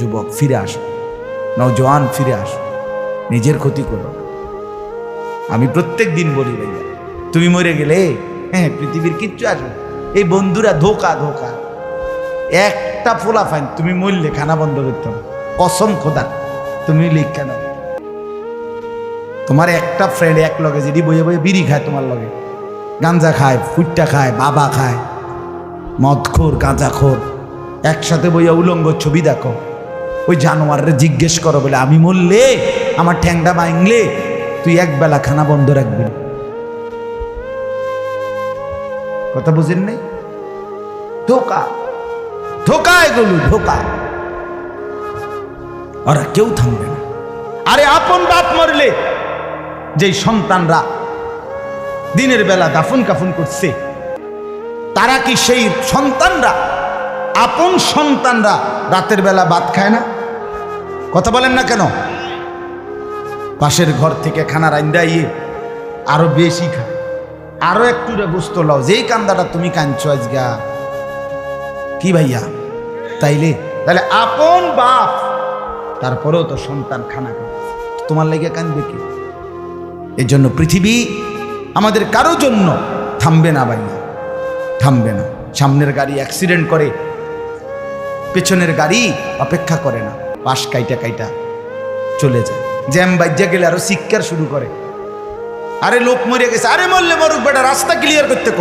যুবক, ফিরে আসো। নওজোয়ান ফিরে আসো। নিজের ক্ষতি করো আমি প্রত্যেক দিন বলি, ভাইয়া, তুমি মরে গেলে হ্যাঁ পৃথিবীর কিচ্ছু আসবে এই বন্ধুরা ধোকা ধোকা। একটা ফোলা ফাইন, তুমি মরলে খানা বন্ধ করতে হবে। কসম খোদা, তুমি লিখ কেন তোমার একটা ফ্রেন্ড এক লগে যেটি বইয়ে বইয়ে বিড়ি খায় তোমার লগে। গাঞ্জা খায়, ফুটটা খায়, বাবা খায়। মদখোর, গাঁজাখোর। একসাথে বইয়া উলঙ্গ ছবি দেখো। ওই জানোয়ারের জিজ্ঞেস করো, বলে, আমি মরলে আমার ঠ্যাংটা ভাঙলে তুই এক বেলা খানা বন্ধ রাখবি কথা বুঝেন নাই? ধোকা ধোকা এগুলো, ধোকা। ওরা কেউ থামবে না। আরে আপন বাপ মরলে যেই সন্তানরা দিনের বেলা দাফন কাফন করছে, তারা কি সেই সন্তানরা, আপন সন্তানরা রাতের বেলা ভাত খায় না? কথা বলেন না কেন? পাশের ঘর থেকে খানা রান্দা ইয়ে আরও বেশি খায় আরও একটু গোস্ত লাও, যেই কান্দাটা তুমি কাঁদছো আজগা। কি ভাইয়া? তাইলে? তাহলে আপন বাপ, তারপরেও তো সন্তান খানা তোমার লেগে কাঁদবে কি? এর জন্য পৃথিবী আমাদের কারও জন্য থামবে না ভাইয়া, থামবে না। সামনের গাড়ি অ্যাক্সিডেন্ট করে, পেছনের গাড়ি অপেক্ষা করে না। পাশ কাইটা কাইটা চলে যায়। জ্যাম বাজ্যা গেলে আরও শিক্ষার শুরু করে। আরে লোক মরে গেছে, আরে মরলে মরুক বেটা, রাস্তা ক্লিয়ার করতে ক।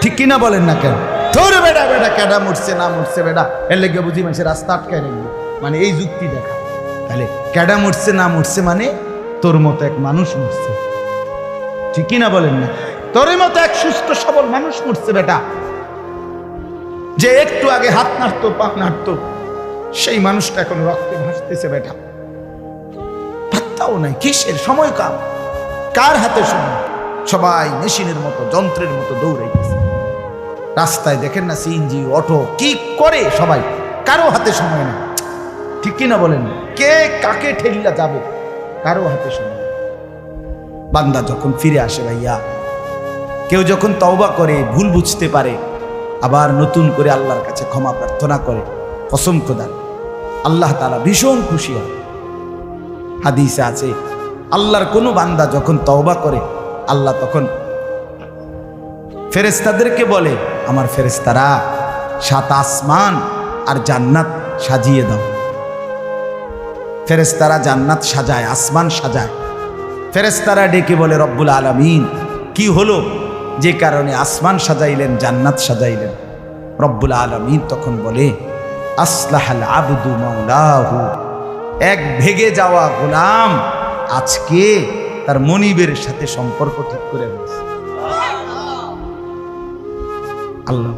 ঠিক কিনা বলেন না কেন? তোর বেটা বেটা, কেডা মরছে, না মরছে বেটা। এর লেগে বুঝি মানুষের রাস্তা আটকায় রাখবে মানে এই যুক্তি দেখা। তাহলে কেডা মরছে, না মরছে মানে তোর মতো এক মানুষ মরছে। ঠিক কিনা বলেন না? তোর মতো এক সুস্থ, সবল মানুষ মরছে বেটা। যে একটু আগে হাত নাড়তো, পা নাড়তো সেই মানুষটা এখন রক্তে ভাসতেছে বেটা। পাত্তাও নাই, কিসের সময় কাম? কার হাতে সময় সবাই মেশিনের মতো, যন্ত্রের মতো দৌড়াইতেছে। রাস্তায় দেখেন না সিএনজি, অটো, কি করে সবাই? কারও হাতে সময় নেই। ঠিক কিনা বলেন? কে কাকে ঠেলিলা যাবে? কারও হাতে সময় বান্দা যখন ফিরে আসে ভাইয়া, কেউ যখন তওবা করে, ভুল বুঝতে পারে, আবার নতুন করে আল্লাহর কাছে ক্ষমা প্রার্থনা করে, কসম খোদা আল্লাহ তালা ভীষণ খুশি হয়। হাদিসে আছে, আল্লাহর কোনো বান্দা যখন তওবা করে, আল্লাহ তখন ফেরেস্তাদেরকে বলে, আমার ফেরেস্তারা সাত আসমান আর জান্নাত সাজিয়ে দাও। ফেরেস্তারা জান্নাত সাজায়, আসমান সাজায়। ফেরেস্তারা ডেকে বলে, রব্বুল আলমিন, কি হলো? যে কারণে আসমান সাজাইলেন, জান্নাত সাজাইলেন। রব্বুল আলমিন তখন বলে আসলাহাল আবদু মৌলাহু এক ভেগে যাওয়া গোলাম আজকে তার মনিবের সাথে সম্পর্ক ঠিক করে রয়েছে আল্লাহ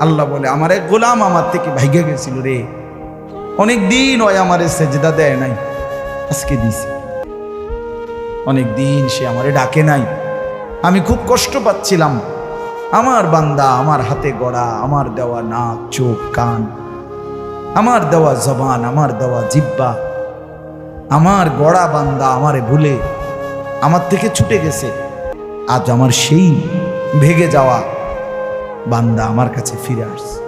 আল্লাহ বলে, আমার এক গোলাম আমার থেকে ভাইগে গেছিল রে। অনেক দিন ওই আমার সেজদা দেয় নাই, আজকে দিছে। অনেক দিন সে আমারে ডাকে নাই। আমি খুব কষ্ট পাচ্ছিলাম। আমার বান্দা, আমার হাতে গড়া, আমার দেওয়া নাক, চোখ, কান আমার দেওয়া জবান, আমার দেওয়া জিব্বা, আমার গড়া বান্দা আমারে ভুলে আমার থেকে ছুটে গেছে। আজ আমার সেই ভেগে যাওয়া বান্দা আমার কাছে ফিরে আসছে।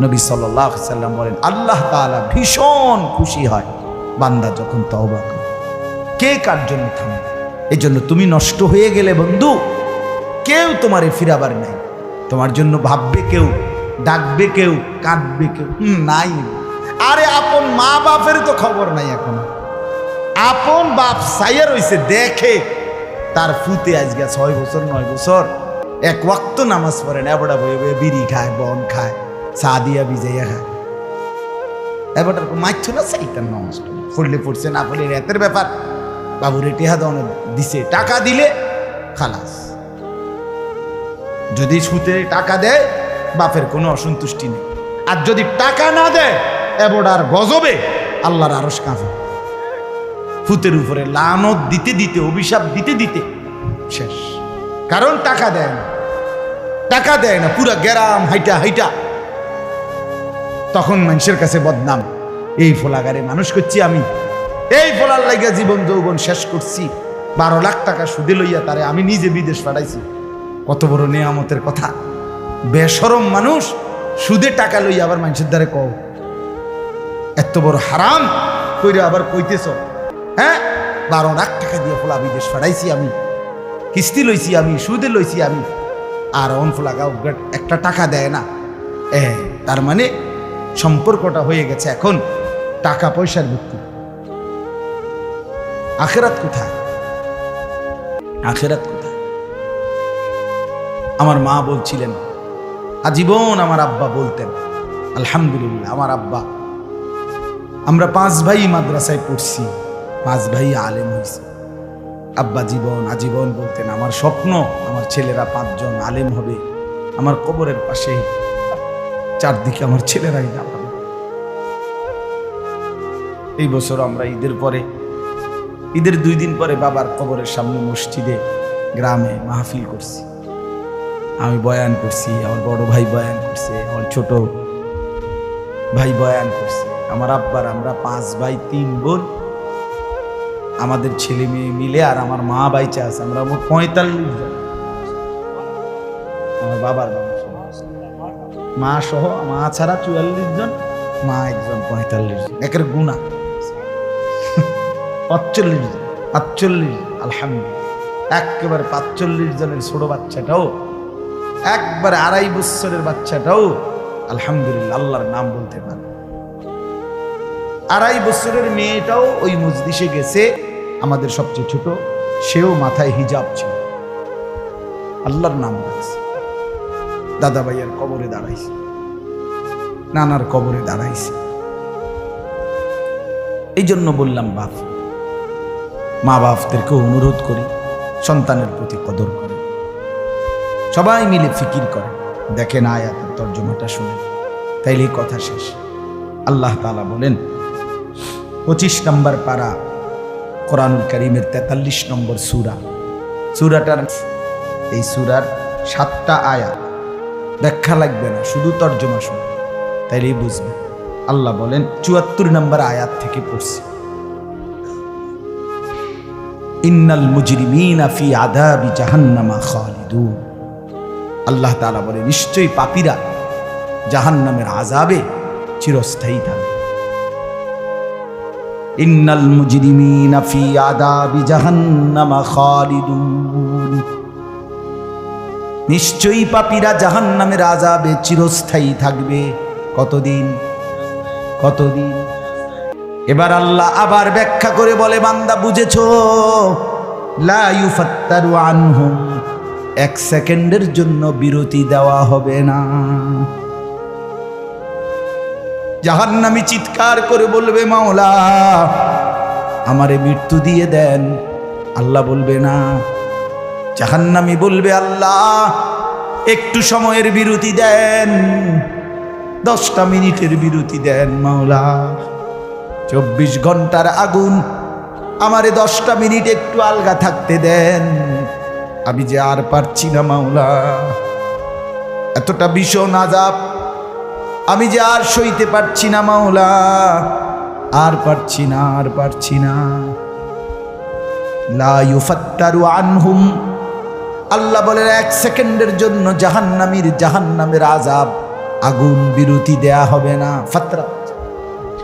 নবী সাল্লাম বলেন, আল্লাহ তাআলা ভীষণ খুশি হয় বান্দা যখন তওবা করে। কে কার জন্য থামবে? এই জন্য তুমি নষ্ট হয়ে গেলে বন্ধু, কেউ তোমারে ফিরাবার নাই। তোমার জন্য ভাববে কেউ, ডাকবে কেউ, কাঁদবে কেউ। নাই। আরে আপন মা বাপের তো খবর নাই এখন। আপন বাপ সাইয়া রইছে, দেখে। তার ফুতে আজকে ছয় বছর, নয় বছর। এক ওয়াক্ত নামাজ পড়ে না বয়ে বয়ে বিড়ি খায়, বন খায়, চা দিয়া ভিজাইয়া খায়। এবার মাইছো না সাইতার নামাজ পড়লে পড়ছে, না পড়লে রাতের ব্যাপার। বাবুরে টেহা দাও দিছে, টাকা দিলে খালাস। যদি সুতে টাকা দেয়, বাপের কোনো অসন্তুষ্টি নেই। আর যদি টাকা না দেয়, এবড়ার গজবে আল্লাহর আরস কাঁপে। ফুতের উপরে লানত দিতে দিতে, অভিশাপ দিতে দিতে শেষ। কারণ টাকা দেয় না। টাকা দেয় না, পুরা গ্যারাম হাইটা হাইটা। তখন মানুষের কাছে বদনাম। এই ফোলাগারে মানুষ করছি আমি। এই ফোলার লাইগা জীবন যৌবন শেষ করছি। বারো লাখ টাকা সুদে লইয়া তারে আমি নিজে বিদেশ পাঠাইছি। কত বড় নিয়ামতের কথা। বেসরম মানুষ সুদে টাকা লই আবার মানুষের দ্বারে কও, এত বড় হারাম, কইরে আবার কইতেছ হ্যাঁ? বারো লাখ টাকা দিয়ে ফোলা বিদেশ ফাটাইছি আমি, কিস্তি লইছি আমি, সুদে লইছি আমি, আর অন ফোলা একটা টাকা দেয় না। এ, তার মানে সম্পর্কটা হয়ে গেছে এখন টাকা পয়সার ভিত্তি। আখেরাত কোথায়? আখেরাত কোথায়? আমার মা বলছিলেন, আজীবন আমার আব্বা বলতেন, আলহামদুলিল্লাহ আমার আব্বা। আমরা পাঁচ ভাই মাদ্রাসায় পড়ছি, পাঁচ ভাই আলেম হয়েছি আব্বা জীবন, আজীবন বলতেন, আমার স্বপ্ন, আমার ছেলেরা পাঁচজন আলেম হবে, আমার কবরের পাশে চারদিকে আমার ছেলেরাই দাঁড়াবে। এই বছর আমরা ঈদের পরে, ঈদের দুই দিন পরে বাবার কবরের সামনে মসজিদে, গ্রামে মাহফিল করছি। আমি বয়ান করছি, আমার বড় ভাই বয়ান করছে, আমার ছোট ভাই বয়ান করছে। আমার আব্বার আমরা পাঁচ ভাই, তিন বোন। আমাদের ছেলে মেয়ে মিলে আর আমার মা বাইচা আছে, আমরা মোট পঁয়তাল্লিশ জন। আমার বাবার বাবা মা সহ, মা ছাড়া চুয়াল্লিশ জন, মা একজন পঁয়তাল্লিশ জন। একের গুণা। পাঁচচল্লিশ জন, পাঁচচল্লিশ আলহামদুলিল্লাহ। একেবারে পাঁচচল্লিশ জনের ছোট বাচ্চাটাও একবারে আড়াই বছরের বাচ্চাটাও আলহামদুলিল্লাহ আল্লাহর নাম বলতে পারে। আড়াই বছরের মেয়েটাও ওই মজলিসে গেছে, আমাদের সবচেয়ে ছোট, সেও মাথায় হিজাব ছিল। আল্লাহর নাম বলেছে দাদা ভাইয়ের কবরে দাঁড়াইছে। নানার কবরে দাঁড়াইছে। এই জন্য বললাম, বাপ মা বাপদেরকে অনুরোধ করি, সন্তানের প্রতি কদর করে সবাই মিলে ফিকির করে। দেখেন আয়াতের তর্জমাটা শুনে। তাইলেই কথা শেষ। আল্লাহ তাআলা বলেন, পঁচিশ নম্বর পারা কোরআনুল করিমের তেতাল্লিশ নম্বর সুরা। সুরাটার এই সুরার সাতটা আয়াত। ব্যাখ্যা লাগবে না, শুধু তর্জমা শুনে। তাইলেই বুঝবে। আল্লাহ বলেন, চুয়াত্তর নম্বর আয়াত থেকে পড়ছি। ইন্নাল মুজরিমিনা ফি আদাবি জাহান্নামা খালিদুন। আল্লাহ তাআলা বলে, নিশ্চয়ই পাপীরা জাহান্নামের আযাবে চিরস্থায়ী থাকবে। ইন্নাল মুজরিমিনা আদাবি জাহান্নামা খালিদুন। নিশ্চয়ই পাপীরা জাহান্নামের আযাবে চিরস্থায়ী থাকবে। কতদিন? কতদিন? এবার আল্লাহ আবার ব্যাখ্যা করে বলে, বান্দা বুঝেছ, লা ইউফাত্তারু আনহুম। এক সেকেন্ডের জন্য বিরতি দেওয়া হবে না। জাহান্নামী চিৎকার করে বলবে, মাওলা, আমারে মৃত্যু দিয়ে দেন। আল্লাহ বলবে, না। জাহান্নামী বলবে, আল্লাহ, একটু সময়ের বিরতি দেন, দশটা মিনিটের বিরতি দেন, মাওলা। চব্বিশ ঘণ্টার আগুন, আমারে দশটা মিনিট একটু আলগা থাকতে দেন। আমি যে আর পারছি না, মাওলা। এতটা ভীষণ আজাব। আমি যে আর সইতে পারছি না, মাওলা। আর পারছি না, আর পারছি না। লা ইউফাত্তারু আনহুম। আল্লাহ বলেন, এক সেকেন্ডের জন্য জাহান্নামীর জাহান্নামের আজাব, আগুন বিরতি দেয়া হবে না। ফাত্রা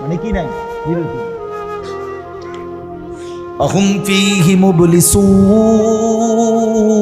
মানে কি নাই? বিরতি। অহুম ফিহি মুবলিসুন।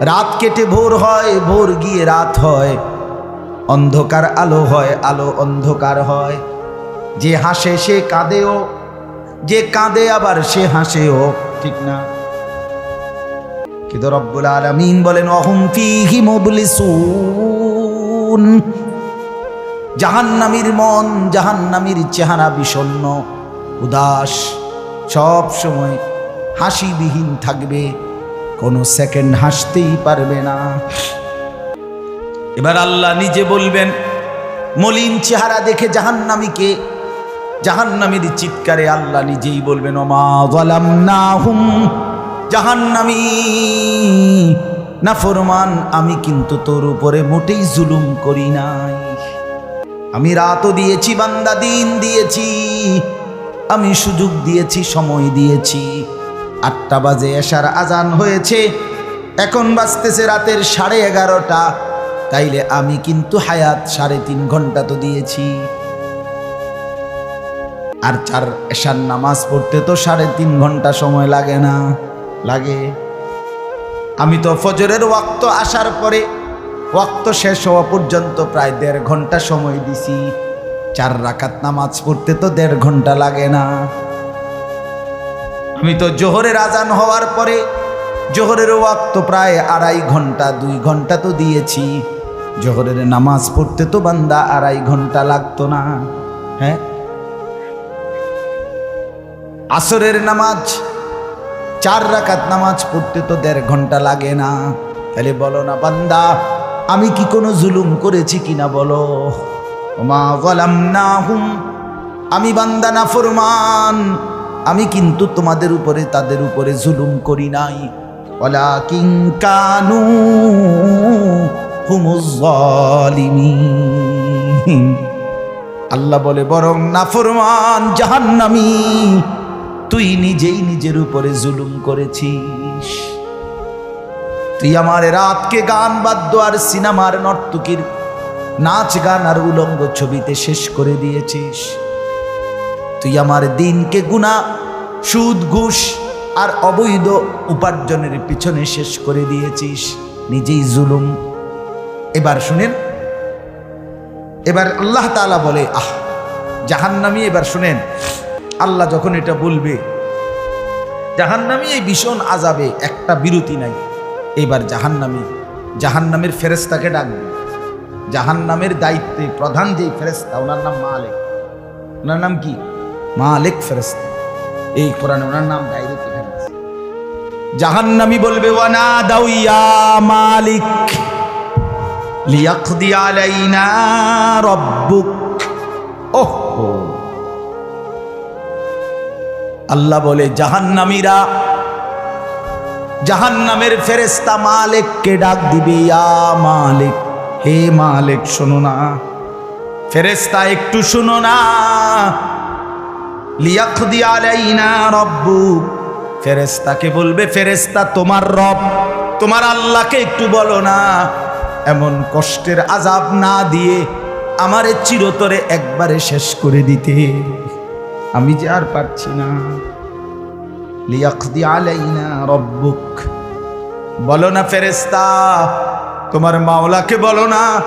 রাত কেটে ভোর হয়, ভোর গিয়ে রাত হয়। অন্ধকার আলো হয়, আলো অন্ধকার হয়। যে হাসে সে কাঁদেও, যে কাঁদে আবার সে হাসেও, ঠিক না? কিন্তু রব্বুল আলামিন বলেন, অহম ফিহি মুবলিসুন। জাহান্নামীর মন, জাহান্নামীর চেহারা বিষণ্ণ উদাস। সব সময় হাসিবিহীন থাকবে। কোনো সেকেন্ড হাসতেই পারবে না। এবার আল্লাহ নিজে বলবেন, মলিন চেহারা দেখে জাহান্নামীকে, জাহান্নামীর চিৎকারে আল্লাহ নিজেই বলবেন, ওমা গলাম না হুম না ফরমান, আমি কিন্তু তোর উপরে মোটেই জুলুম করি নাই। আমি রাতও দিয়েছি, বান্দা দিন দিয়েছি, আমি সুযোগ দিয়েছি, সময় দিয়েছি। আটটা বাজে এসার আজান হয়েছে। এখন বাজতেছে রাতের সাড়ে এগারোটা। তাইলে আমি কিন্তু হায়াত সাড়ে তিন ঘণ্টা তো দিয়েছি। আর চার এশার নামাজ পড়তে তো সাড়ে তিন ঘণ্টা সময় লাগে না, লাগে। আমি তো ফজরের ওয়াক্ত আসার পরে ওয়াক্ত শেষ হওয়া পর্যন্ত প্রায় দেড় ঘণ্টা সময় দিছি। চার রাকাত নামাজ পড়তে তো দেড় ঘণ্টা লাগে না। আমি তো জোহরের আজান হওয়ার পরে, জোহরের ওয়াক্ত প্রায় আড়াই ঘণ্টা, দুই ঘণ্টা তো দিয়েছি। জোহরের নামাজ পড়তে তো বান্দা আড়াই ঘণ্টা লাগতো না হ্যাঁ? আসরের নামাজ, চার রাকাত নামাজ পড়তে তো দেড় ঘণ্টা লাগে না। তাহলে বলো না বান্দা, আমি কি কোনো জুলুম করেছি কিনা বলো? মা গলাম না হুম আমি বান্দা না ফরমান। আমি কিন্তু তোমাদের উপরে, তাদের উপরে জুলুম করি নাই। OLA king Kanu. আল্লাহ বলে, বরং নাফরমান, জাহান্নামী, তুই নিজেই নিজের উপরে জুলুম করেছিস। তুই আমার রাতকে গান, বাদ্য আর সিনেমার নর্তকীর নাচ, গান আর উলঙ্গ ছবিতে শেষ করে দিয়েছিস। তুই আমার দিনকে গুণা, সুদ, ঘুষ আর অবৈধ উপার্জনের পিছনে শেষ করে দিয়েছিস। নিজেই জুলুম। এবার শুনেন। এবার আল্লাহ তাআলা বলে, আহ, জাহান্নামি এবার শুনেন। আল্লাহ যখন এটা বলবে, জাহান্নামি এই ভীষণ আজাবে একটা বিরতি নাই। এবার জাহান্নামি, জাহান্নামের ফেরেস্তাকে ডাকবে। জাহান্নামের দায়িত্বে প্রধান যেই ফেরেস্তা ওনার নাম মালেক। ওনার নাম কি? মালেক ফেরেস্তা এই কোরআন ওনার নাম ডাইরেক্ট এখানে জাহান্নামি বলবে ওয়ানা দাউইয়া মালিক, লিয়াকদি আলাইনা রব্বুক। ওহ। আল্লাহ বলে, জাহান্নামীরা, জাহান্নামের ফেরেস্তা মালিককে ডাক দিবে, ইয়া মালিক, হে মালিক, শোনো না। ফেরেস্তা একটু শোনো না। লিয়াকদি আলাইনা রব্বুক ফেরেস্তাকে বলবে ফেরেস্তা তোমার রব, তোমার আল্লাহকে একটু বলো না। এমন কষ্টের আজাব না দিয়ে আমারে চিরতরে একবারে শেষ করে দিতে। আমি যে আর পারছি না। লিয়াকদি আলাইনা রব্বুক। বলো না ফেরেস্তা তোমার মাওলাকে বলো না,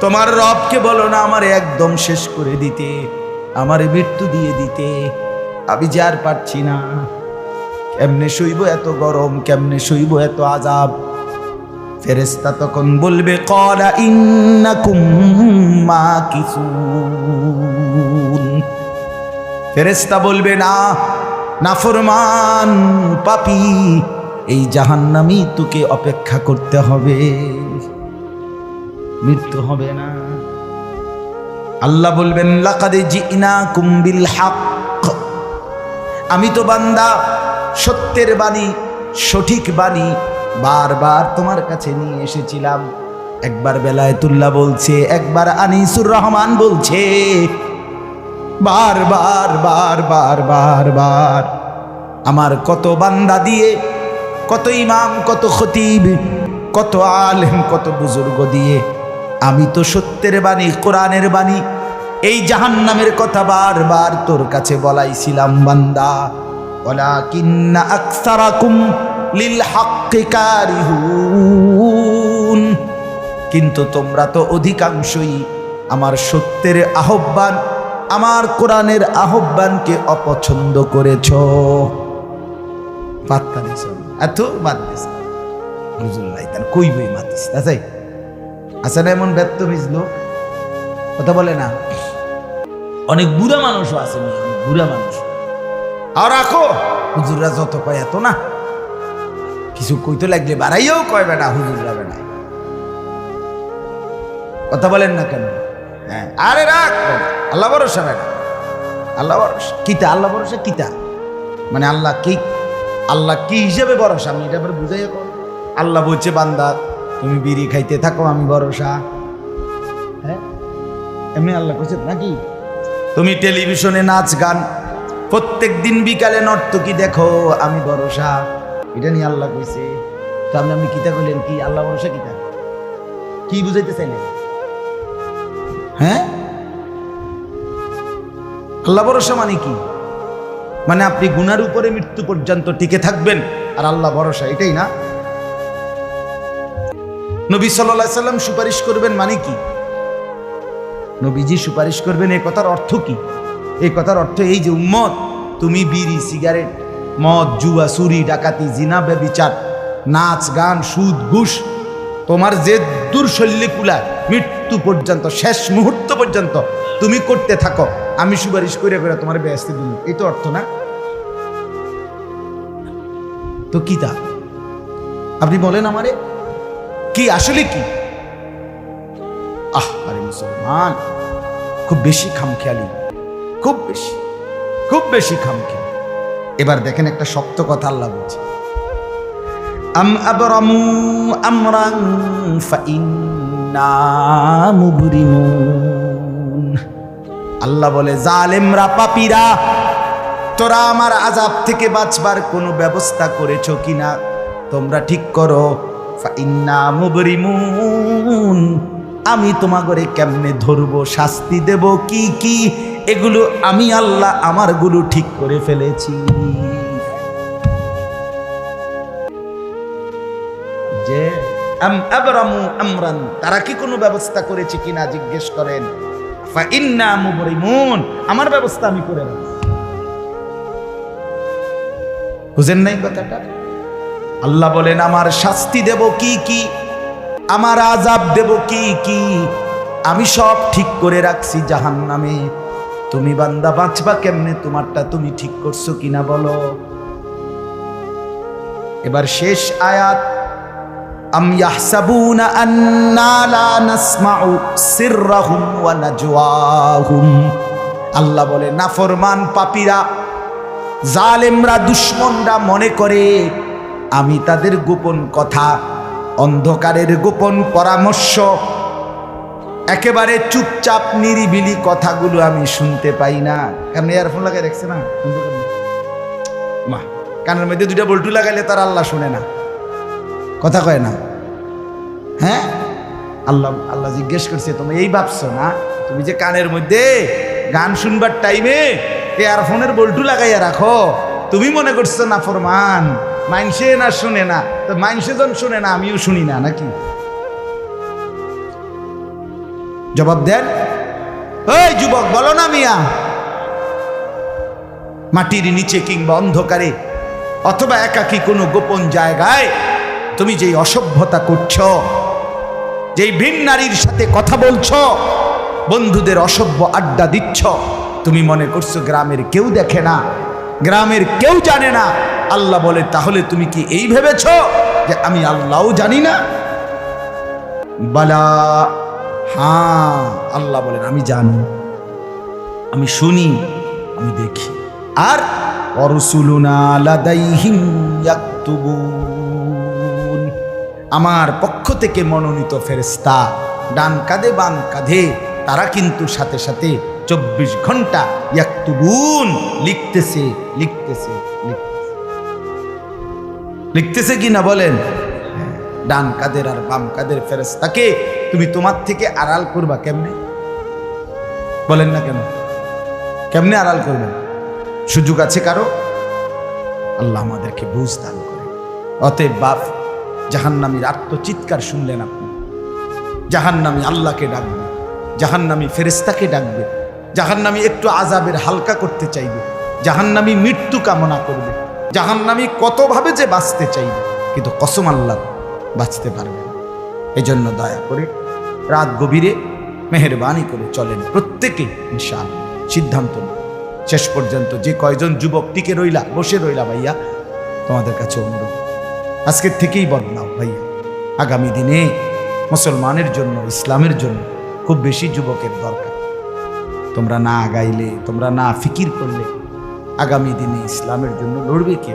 তোমার রবকে বলো না আমার একদম শেষ করে দিতে। আমারে মৃত্যু দিয়ে দিতে। আমি যে আর পারছি না। কেমনে সইব এত গরম, কেমনে সইব এত আজাব? ফেরেস্তা তখন বলবে করা ইন্নাকুম কিছু ফেরেস্তা বলবে, না নাফরমান পাপি, এই জাহান্নামি তোকে অপেক্ষা করতে হবে। মৃত্যু হবে না। আল্লাহ বলবেন, লাকাদে জিনা কুম্বিল হাক আমি তো বান্দা, সত্যের বাণী, সঠিক বাণী বারবার তোমার কাছে নিয়ে এসেছিলাম। একবার বেলায়েতুল্লাহ বলছে, একবার আনিসুর রহমান বলছে, বারবার বার বার বার বার আমার কত বান্দা দিয়ে, কত ইমাম, কত খতিব, কত আলেম, কত বুজুর্গ দিয়ে আমি তো সত্যের বাণী, কোরআনের বাণী। এই জাহান্নামের কথা বারবার তোর কাছে বলাইছিলাম, বান্দা। ওয়ালাকিন্না আকসারাকুম লিল কিন্তু তোমরা তো অধিকাংশই আমার সত্যের আহ্বান, আমার কোরআনের আহ্বানকে অপছন্দ করেছ। দিছ এত বাদ দিস কই বই মাতিস? তাই আছে না এমন ব্যর্থ মিজলো কথা বলে না। অনেক বুড়া মানুষও আছে অনেক বুড়া মানুষ। আর রাখো। হুজুররা যত কয় এত না। কিছু কইতে লাগলে বাড়াইও কয় বেটা হুজুররা বেড়ায় কথা বলেন না কেন? হ্যাঁ আরে রাখ। আল্লাহ ভরসা রাখ আল্লাহ ভরসা। কিতা? আল্লাহ ভরসা কিতা? মানে আল্লাহ কি আল্লাহ কি হিসেবে ভরসা? আমি এটা বুঝাই আল্লাহ বলছে বান্দা তুমি বিড়ি খাইতে থাকো, আমি ভরসা। হ্যাঁ? এমনি আল্লাহ কইছে নাকি? তুমি টেলিভিশনে নাচ, গান প্রত্যেক দিন বিকালে নর্তকী দেখো, আমি ভরসা। এটা নিয়ে আল্লাহ কইছে। তো আপনি আপনি কিতা কইলেন কি? আল্লাহ ভরসা কিতা? কি বুঝাইতে চাইলেন? হ্যাঁ? আল্লাহ ভরসা মানে কি? মানে আপনি গুনার উপরে মৃত্যু পর্যন্ত টিকে থাকবেন, আর আল্লাহ ভরসা, এটাই না? নবী সাল্লাহ সাল্লাম সুপারিশ করবেন মানে কি? নবীজি সুপারিশ করবেন, এই কথার অর্থ কি? এই কথার অর্থ এই যে, উম্মত, তুমি বিড়ি, সিগারেট, মদ, জুয়া, চুরি, ডাকাতি, জিনা, ব্যবিচার, নাচ, গান, সুদ, ঘুষ, তোমার যে দুর্শল্যে কুলায় মৃত্যু পর্যন্ত, শেষ মুহূর্ত পর্যন্ত তুমি করতে থাকো। আমি সুপারিশ করে করে তোমার ব্যস্ত দিন এই তো অর্থ না? তো কি তা? আপনি বলেন আমারে। কি, আসলে কি? আহ, আরে মুসলমান, খুব বেশি খামখেয়ালি, খুব বেশি খুব বেশি খামখেয়ালি। এবার দেখেন একটা শক্ত কথা আল্লাহ বলছে। আম আবরামু আমরান ফাইন্না আল্লাহ বলে, জালেমরা, পাপীরা, তোরা আমার আজাব থেকে বাঁচবার কোনো ব্যবস্থা করেছ কিনা? তোমরা ঠিক করো আমি তোমাগরে কেমনে ধরবো, শাস্তি দেব, কি কি? এগুলো আমি আল্লাহ আমারগুলো ঠিক করে ফেলেছি। যে আমরান তারা কি কোনো ব্যবস্থা করেছে কিনা জিজ্ঞেস করেন। আমার ব্যবস্থা আমি করে বুঝেন নাই কথাটা? আল্লাহ বলেন, আমার শাস্তি দেব কি কি? আমার আজাব দেব কি কি? আমি সব ঠিক করে রাখছি জাহান নামে তুমি বান্দা, বাঁচবা কেমনে? তোমারটা তুমি ঠিক করছ কিনা বলো? এবার শেষ আয়াত আল্লাহ বলে, নাফরমান পাপীরা, জালেমরা, দুশ্মনরা মনে করে আমি তাদের গোপন কথা, অন্ধকারের গোপন পরামর্শ, একেবারে চুপচাপ নিরিবিলি কথাগুলো আমি শুনতে পাই না। কারণ ইয়ারফোন লাগাই রাখছে না। মা, কানের মধ্যে দুইটা বল্টু লাগাইলে তার আল্লাহ শুনে না। কথা কয় না? হ্যাঁ? আল্লাহ আল্লাহ জিজ্ঞেস করছে, তুমি এই ভাবছ না? তুমি যে কানের মধ্যে গান শুনবার টাইমে এয়ারফোনের বল্টু লাগাইয়া রাখো? তুমি মনে করছ না ফরমান মাইনসে না শুনে না, তো মাইনসে যখন শুনে না, আমিও শুনি না, নাকি? জবাব দেন। ওই যুবক, বলো না মিয়া। মাটির নিচে কিংবা অন্ধকারে, অথবা একাকী কোনো গোপন জায়গায়, তুমি যেই অসভ্যতা করছ, যেই ভিন নারীর সাথে কথা বলছ, বন্ধুদের অসভ্য আড্ডা দিচ্ছ, তুমি মনে করছ গ্রামের কেউ দেখে না, গ্রামের কেউ জানে না আল্লাহ বলে, তাহলে তুমি কি এই ভেবেছ যে আমি আল্লাহও জানি না? বালা হ্যাঁ আল্লাহ বলেন, আমি জানি। আমি শুনি, আমি দেখি। আর আমার পক্ষ থেকে মনোনীত ফেরেস্তা ডান কাঁধে, বাম কাঁধে, তারা কিন্তু সাথে সাথে চব্বিশ ঘণ্টা ইয়াকতুবুন লিখতেছে লিখতেছে লিখতেছে। লিখতেছে কি না বলেন? ডান কাদের আর বাম কাদের ফেরেস্তাকে তুমি তোমার থেকে আড়াল করবা কেমনে? বলেন না কেন? কেমনে আড়াল করবেন? সুযোগ আছে কারও? আল্লাহ আমাদেরকে বুঝ দান করে। অতএব বাপ, জাহান্নামীর আত্মচিৎকার শুনলেন আপনি। জাহান্নামী আল্লাহকে ডাকবে। জাহান্নামী ফেরেস্তাকে ডাকবে। জাহান্নামী একটু আজাবের হালকা করতে চাইবে। জাহান্নামী মৃত্যু কামনা করবে। জাহান্নামী কতভাবে যে বাঁচতে চাইবে কিন্তু কসম আল্লাহ বাঁচতে পারবে এজন্য দয়া করে রাত গভীরে মেহরবানি করে চলেন প্রত্যেকে ইনশাল সিদ্ধান্ত। শেষ পর্যন্ত যে কয়জন যুবক টিকে রইলা, বসে রইলা ভাইয়া, তোমাদের কাছে অনুরোধ। আজকের থেকেই বদলাও ভাইয়া। আগামী দিনে মুসলমানের জন্য, ইসলামের জন্য খুব বেশি যুবকের দরকার। তোমরা না আগাইলে, তোমরা না ফিকির করলে আগামী দিনে ইসলামের জন্য লড়বে কে?